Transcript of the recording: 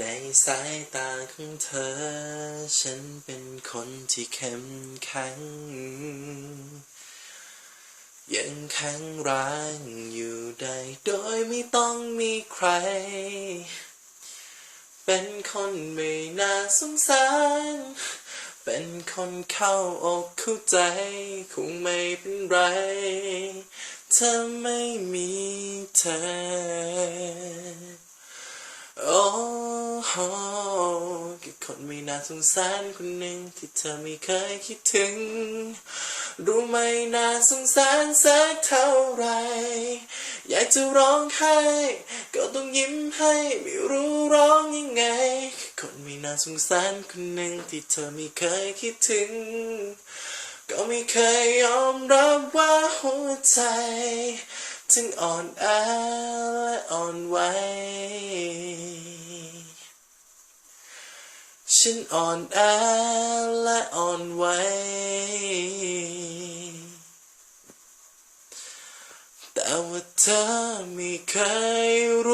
ในสายตาของเธอ ฉันเป็นคนที่เข้มแข็ง ยังแข็งแรงอยู่ได้โดยไม่ต้องมีใคร เป็นคนไม่น่าสงสาร เป็นคนเข้าอกเข้าใจ คงไม่เป็นไรถ้าไม่มีเธอ โอ้ โหคือคนไม่น่าสงสารคนหนึ่งที่เธอไม่เคยคิดถึง รู้ไหมน่าสงสารสักเท่าไหรอยากจะร้องไห้ก็ต้องยิ้มให้ไม่รู้ร้องยังไง คนไม่น่าสงสารคนหนึ่งที่เธอไม่เคยคิดถึง ก็ไม่เคยยอมรับว่าหัวใจ ถึงอ่อนแอและอ่อนไหว ฉันอ่อนแอและอ่อนไหวแต่ว่าเธอไม่เคยรู้